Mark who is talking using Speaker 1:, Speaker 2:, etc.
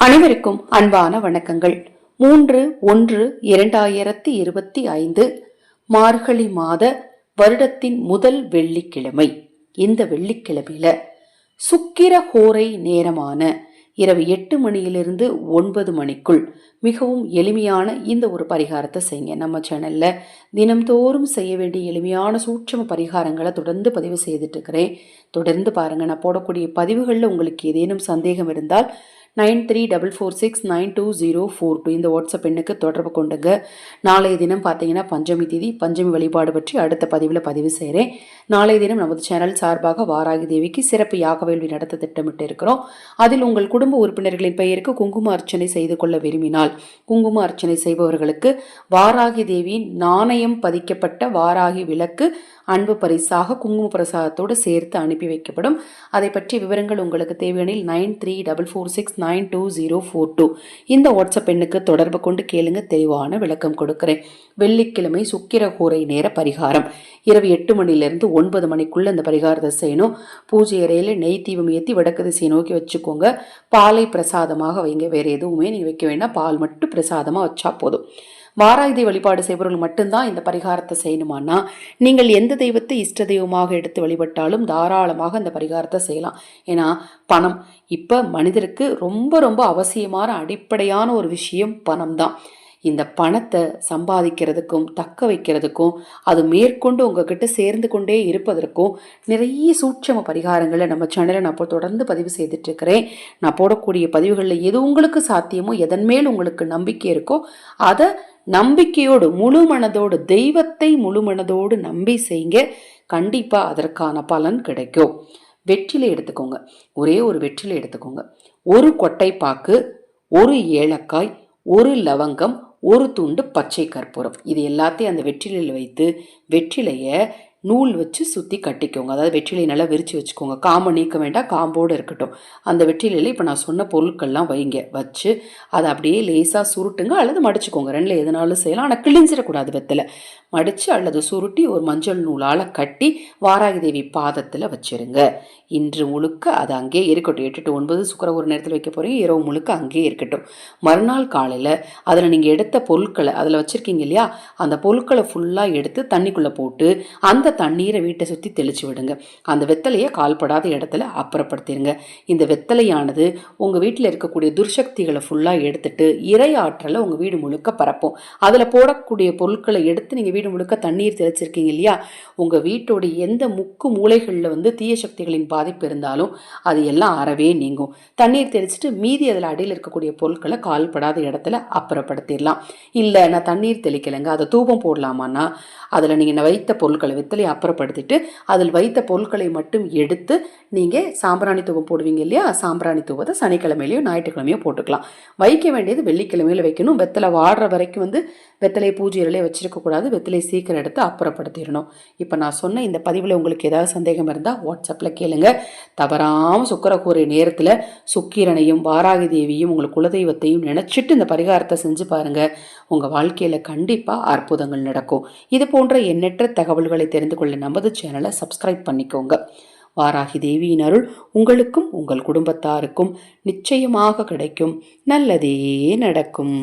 Speaker 1: அனைவருக்கும் அன்பான வணக்கங்கள். மூன்று ஒன்று இரண்டாயிரத்தி இருபத்தி ஐந்து மார்கழி மாத வருடத்தின் முதல் வெள்ளிக்கிழமை. இந்த வெள்ளிக்கிழமையில சுக்கிர ஹோரை நேரமான இரவு எட்டு மணியிலிருந்து ஒன்பது மணிக்குள் மிகவும் எளிமையான இந்த ஒரு பரிகாரத்தை செய்யுங்க. நம்ம சேனலில் தினம்தோறும் செய்ய வேண்டிய எளிமையான சூட்சம பரிகாரங்களை தொடர்ந்து பதிவு செய்துட்டு இருக்கிறேன். தொடர்ந்து பாருங்கள் நான் போடக்கூடிய பதிவுகளில் உங்களுக்கு ஏதேனும் சந்தேகம் இருந்தால் nine three double four six nine two zero four two. இந்த வாட்ஸ்அப் எண்ணுக்கு தொடர்பு கொண்டுங்க. நாளைய தினம் பார்த்தீங்கன்னா பஞ்சமி திதி பஞ்சமி வழிபாடு பற்றி அடுத்த பதிவில் பதிவு செய்கிறேன் நாளைய தினம் நமது சேனல் சார்பாக வாராகி தேவிக்கு சிறப்பு யாக வேள்வி நடத்த திட்டமிட்டு இருக்கிறோம் அதில் உங்கள் குடும்ப உறுப்பினர்களின் பெயருக்கு குங்கும அர்ச்சனை செய்து கொள்ள விரும்பினால் குங்கும அர்ச்சனை செய்பவர்களுக்கு வாராகி தேவியின் நாணயம் பதிக்கப்பட்ட வாராகி விளக்கு அன்பு பரிசாக குங்கும பிரசாதத்தோடு சேர்த்து அனுப்பி வைக்கப்படும். அதை பற்றிய விவரங்கள் உங்களுக்கு தேவையானில் nine three double four six nine two zero four two. இந்த வாட்ஸ்அப் எண்ணுக்கு தொடர்பு கொண்டு கேளுங்க தெளிவான விளக்கம் கொடுக்கிறேன். வெள்ளிக்கிழமை சுக்கிர கூரை நேர பரிகாரம். இரவு எட்டு மணிலேருந்து ஒன்பது மணிக்குள்ள இந்த பரிகாரத்தை செய்யணும். பூஜை அறையில் நெய் தீபம் ஏற்றி வடக்கு திசையை நோக்கி வச்சுக்கோங்க. பாலை பிரசாதமாக வைங்க. வேறு எதுவுமே நீங்கள் வைக்க வேண்டாம். பால் மட்டும் பிரசாதமாக வச்சா போதும். வாராயுதை வழிபாடு செய்பவர்கள் மட்டும்தான் இந்த பரிகாரத்தை செய்யணுமானா நீங்கள் எந்த தெய்வத்தை இஷ்ட தெய்வமாக எடுத்து வழிபட்டாலும் தாராளமாக இந்த பரிகாரத்தை செய்யலாம். ஏன்னா பணம். இப்போ மனிதருக்கு ரொம்ப ரொம்ப அவசியமான அடிப்படையான ஒரு விஷயம் பணம் தான் இந்த பணத்தை சம்பாதிக்கிறதுக்கும் தக்க வைக்கிறதுக்கும் அது மேற்கொண்டு உங்ககிட்ட சேர்ந்து கொண்டே இருப்பதற்கும் நிறைய சூட்சம பரிகாரங்களை நம்ம சேனலில் நான் இப்போ தொடர்ந்து பதிவு செய்துட்ருக்கிறேன் நான் போடக்கூடிய பதிவுகளில் எது உங்களுக்கு சாத்தியமோ எதன் மேல் உங்களுக்கு நம்பிக்கை இருக்கோ அதை நம்பிக்கையோடு முழு மனதோடு தெய்வத்தை முழு மனதோடு நம்பி செய்யுங்க கண்டிப்பாக அதற்கான பலன் கிடைக்கும். வெற்றிலை எடுத்துக்கோங்க. ஒரே ஒரு வெற்றிலை எடுத்துக்கோங்க. ஒரு கொட்டை பாக்கு ஒரு ஏலக்காய் ஒரு லவங்கம் ஒரு துண்டு பச்சை கற்பூரம். இது எல்லாத்தையும் அந்த வெற்றிலையில் வைத்து வெற்றிலையை நூல் வச்சு சுற்றி கட்டிக்கோங்க. அதாவது வெற்றிலை நல்லா விரித்து வச்சுக்கோங்க. காம்பை நீக்க வேண்டாம் காம்போடு இருக்கட்டும். அந்த வெற்றிலையில் இப்போ நான் சொன்ன பொருட்கள்லாம் வைங்க. வச்சு அதை அப்படியே லேசாக சுருட்டுங்க அல்லது மடிச்சுக்கோங்க. ரெண்டில் எதனாலும் செய்யலாம். ஆனால் கிழிஞ்சிடக்கூடாது வெத்தலை. மடித்து அல்லது சுருட்டி ஒரு மஞ்சள் நூலால் கட்டி வாராகி தேவி பாதத்தில் வச்சுருங்க. இன்று முழுக்க அது அங்கேயே இருக்கட்டும். எட்டு டு ஒன்பது சுக்கர ஒரு நேரத்தில் வைக்க போகிறீங்க இரவு முழுக்க அங்கேயே இருக்கட்டும். மறுநாள் காலையில் அதில் நீங்கள் எடுத்த பொருட்களை அதில் வச்சுருக்கீங்க இல்லையா? அந்த பொருட்களை ஃபுல்லாக எடுத்து தண்ணிக்குள்ளே போட்டு அந்த தண்ணீரை வீட்டை சுற்றி தெளித்து விடுங்க. அந்த வெத்தலையை கால்படாத இடத்துல அப்புறப்படுத்திடுங்க இந்த வெத்தலையானது உங்கள் வீட்டில் இருக்கக்கூடிய துர்சக்திகளை ஃபுல்லாக எடுத்துட்டு இறை ஆற்றலை உங்கள் வீடு முழுக்க பரப்போம். அதில் போடக்கூடிய பொருட்களை எடுத்து நீங்கள் வீடு முழுக்க தண்ணீர் தெளிச்சிருக்கீங்க இல்லையா? உங்கள் வீட்டோட எந்த முக்கு மூளைகளில் வந்து தீய சக்திகளின் பாதிப்பு இருந்தாலும் அது எல்லாம் அறவே நீங்கும். தண்ணீர் தெளிச்சிட்டு மீதி அதில் அடியில் இருக்கக்கூடிய பொருட்களை கால்படாத இடத்துல அப்புறப்படுத்திடலாம். இல்லை நான் தண்ணீர் தெளிக்கலைங்க அதை தூபம் போடலாமான்னா அதில் நீங்கள் வைத்த பொருட்களை வித்தலை அப்புறப்படுத்திட்டு அதில் வைத்த பொருட்களை மட்டும் எடுத்து நீங்கள் சாம்பிராணி தூபம் போடுவீங்க இல்லையா? சாம்பிராணி தூபத்தை சனிக்கிழமையிலையோ ஞாயிற்றுக்கிழமையோ போட்டுக்கலாம். வைக்க வேண்டியது வெள்ளிக்கிழமையில் வைக்கணும். வெத்தலை வாடுற வரைக்கும் வந்து வெத்தலை பூஜையிலே வச்சிருக்கக்கூடாது வெத்தலை சீக்கிரம் எடுத்து அப்புறப்படுத்திடணும். இப்போ நான் சொன்ன இந்த பதிவில் உங்களுக்கு ஏதாவது சந்தேகம் இருந்தால் வாட்ஸ்அப்பில் கேளுங்க. தவறாமல் சுக்கரக்கூரை நேரத்தில் சுக்கிரனையும் வாராகி தேவியும் உங்கள் குலதெய்வத்தையும் நினச்சிட்டு இந்த பரிகாரத்தை செஞ்சு பாருங்கள் உங்கள் வாழ்க்கையில் கண்டிப்பாக அற்புதங்கள் நடக்கும். இது போன்ற எண்ணற்ற தகவல்களை தெரிந்து கொள்ள நமது சேனலை சப்ஸ்கிரைப் பண்ணிக்கோங்க. வாராகி தேவியின் அருள் உங்களுக்கும் உங்கள் குடும்பத்தாருக்கும் நிச்சயமாக கிடைக்கும். நல்லதே நடக்கும்.